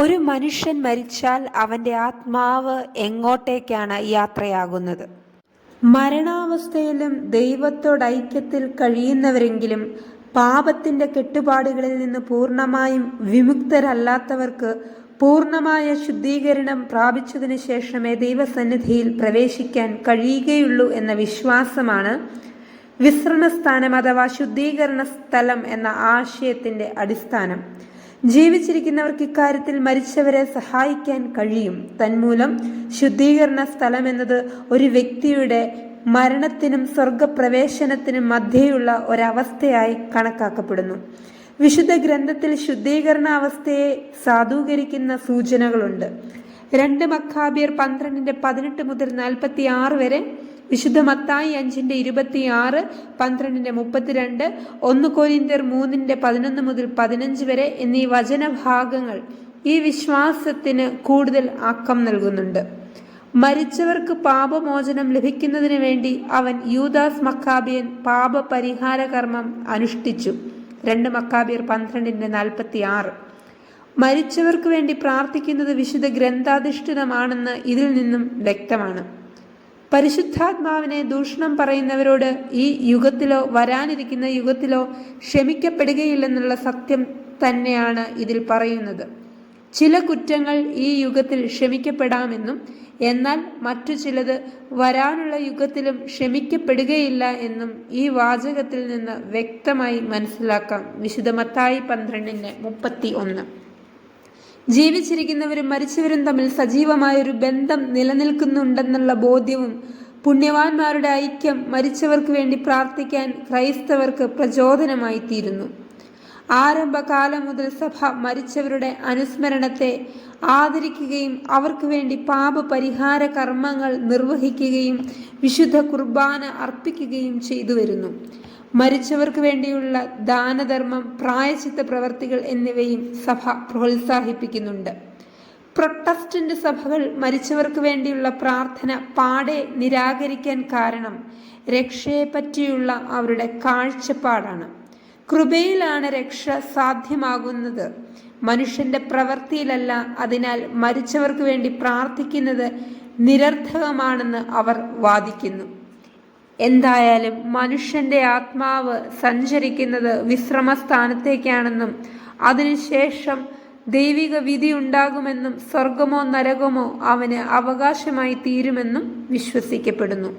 ഒരു മനുഷ്യൻ മരിച്ചാൽ അവന്റെ ആത്മാവ് എങ്ങോട്ടേക്കാണ് യാത്രയാകുന്നത്? മരണാവസ്ഥയിലും ദൈവത്തോട് ഐക്യത്തിൽ കഴിയുന്നവരെങ്കിലും പാപത്തിന്റെ കെട്ടുപാടുകളിൽ നിന്ന് പൂർണമായും വിമുക്തരല്ലാത്തവർക്ക് പൂർണമായ ശുദ്ധീകരണം പ്രാപിച്ചതിനു ശേഷമേ ദൈവസന്നിധിയിൽ പ്രവേശിക്കാൻ കഴിയുകയുള്ളൂ എന്ന വിശ്വാസമാണ് വിശ്രമസ്ഥാനം അഥവാ ശുദ്ധീകരണ സ്ഥലം എന്ന ആശയത്തിന്റെ അടിസ്ഥാനം. ജീവിച്ചിരിക്കുന്നവർക്ക് ഇക്കാര്യത്തിൽ മരിച്ചവരെ സഹായിക്കാൻ കഴിയും. തന്മൂലം ശുദ്ധീകരണ സ്ഥലം എന്നത് ഒരു വ്യക്തിയുടെ മരണത്തിനും സ്വർഗപ്രവേശനത്തിനും മധ്യയുള്ള ഒരവസ്ഥയായി കണക്കാക്കപ്പെടുന്നു. വിശുദ്ധ ഗ്രന്ഥത്തിൽ ശുദ്ധീകരണ അവസ്ഥയെ സാധൂകരിക്കുന്ന സൂചനകളുണ്ട്. രണ്ട് മക്കാബിയർ പന്ത്രണ്ടിന്റെ പതിനെട്ട് മുതൽ നാൽപ്പത്തി ആറ് വരെ വിശുദ്ധ മത്തായി അഞ്ചിന്റെ ഇരുപത്തിയാറ് പന്ത്രണ്ടിന്റെ മുപ്പത്തിരണ്ട് ഒന്ന് കോരിന്തർ മൂന്നിന്റെ പതിനൊന്ന് മുതൽ പതിനഞ്ച് വരെ എന്നീ വചനഭാഗങ്ങൾ ഈ വിശ്വാസത്തിന് കൂടുതൽ അക്കം നൽകുന്നുണ്ട്. മരിച്ചവർക്ക് പാപമോചനം ലഭിക്കുന്നതിന് വേണ്ടി അവൻ യൂദാസ് മക്കാബിയൻ പാപപരിഹാര കർമ്മം അനുഷ്ഠിച്ചു. രണ്ട് മക്കാബിയർ പന്ത്രണ്ടിന്റെ നാൽപ്പത്തി ആറ് മരിച്ചവർക്ക് വേണ്ടി പ്രാർത്ഥിക്കുന്നത് വിശുദ്ധ ഗ്രന്ഥാധിഷ്ഠിതമാണെന്ന് ഇതിൽ നിന്നും വ്യക്തമാണ്. പരിശുദ്ധാത്മാവിനെ ദൂഷണം പറയുന്നവരോട് ഈ യുഗത്തിലോ വരാനിരിക്കുന്ന യുഗത്തിലോ ക്ഷമിക്കപ്പെടുകയില്ലെന്നുള്ള സത്യം തന്നെയാണ് ഇതിൽ പറയുന്നത്. ചില കുറ്റങ്ങൾ ഈ യുഗത്തിൽ ക്ഷമിക്കപ്പെടാമെന്നും എന്നാൽ മറ്റു ചിലത് വരാനുള്ള യുഗത്തിലും ക്ഷമിക്കപ്പെടുകയില്ല എന്നും ഈ വാചകത്തിൽ നിന്ന് വ്യക്തമായി മനസ്സിലാക്കാം. വിശുദ്ധമത്തായി പന്ത്രണ്ടിന്റെ മുപ്പത്തി ഒന്ന് ജീവിച്ചിരിക്കുന്നവരും മരിച്ചവരും തമ്മിൽ സജീവമായ ഒരു ബന്ധം നിലനിൽക്കുന്നുണ്ടെന്നുള്ള ബോധ്യവും പുണ്യവാന്മാരുടെ ഐക്യം മരിച്ചവർക്ക് വേണ്ടി പ്രാർത്ഥിക്കാൻ ക്രൈസ്തവർക്ക് പ്രചോദനമായി തീരുന്നു ആരംഭകാലം മുതൽ സഭ മരിച്ചവരുടെ അനുസ്മരണത്തെ ആദരിക്കുകയും അവർക്ക് വേണ്ടി പാപപരിഹാര കർമ്മങ്ങൾ നിർവഹിക്കുകയും വിശുദ്ധ കുർബാന അർപ്പിക്കുകയും ചെയ്തു വരുന്നു മരിച്ചവർക്ക് വേണ്ടിയുള്ള ദാനധർമ്മം പ്രായച്ചിത്ത പ്രവർത്തികൾ എന്നിവയും സഭ പ്രോത്സാഹിപ്പിക്കുന്നുണ്ട്. പ്രൊട്ടസ്റ്റന്റ് സഭകൾ മരിച്ചവർക്ക് വേണ്ടിയുള്ള പ്രാർത്ഥന പാടെ നിരാകരിക്കാൻ കാരണം രക്ഷയെ പറ്റിയുള്ള അവരുടെ കാഴ്ചപ്പാടാണ്. കൃപയിലാണ് രക്ഷ സാധ്യമാകുന്നത്. മനുഷ്യന്റെ പ്രവൃത്തിയിലല്ല അതിനാൽ മരിച്ചവർക്ക് വേണ്ടി പ്രാർത്ഥിക്കുന്നത് നിരർത്ഥകമാണെന്ന് അവർ വാദിക്കുന്നു. എന്തായാലും മനുഷ്യന്റെ ആത്മാവ് സഞ്ചരിക്കുന്നത് വിശ്രമസ്ഥാനത്തേക്കാണെന്നും അതിനുശേഷം ദൈവിക വിധി ഉണ്ടാകുമെന്നും സ്വർഗമോ നരകമോ അവന് അവകാശമായി തീരുമെന്നും വിശ്വസിക്കപ്പെടുന്നു.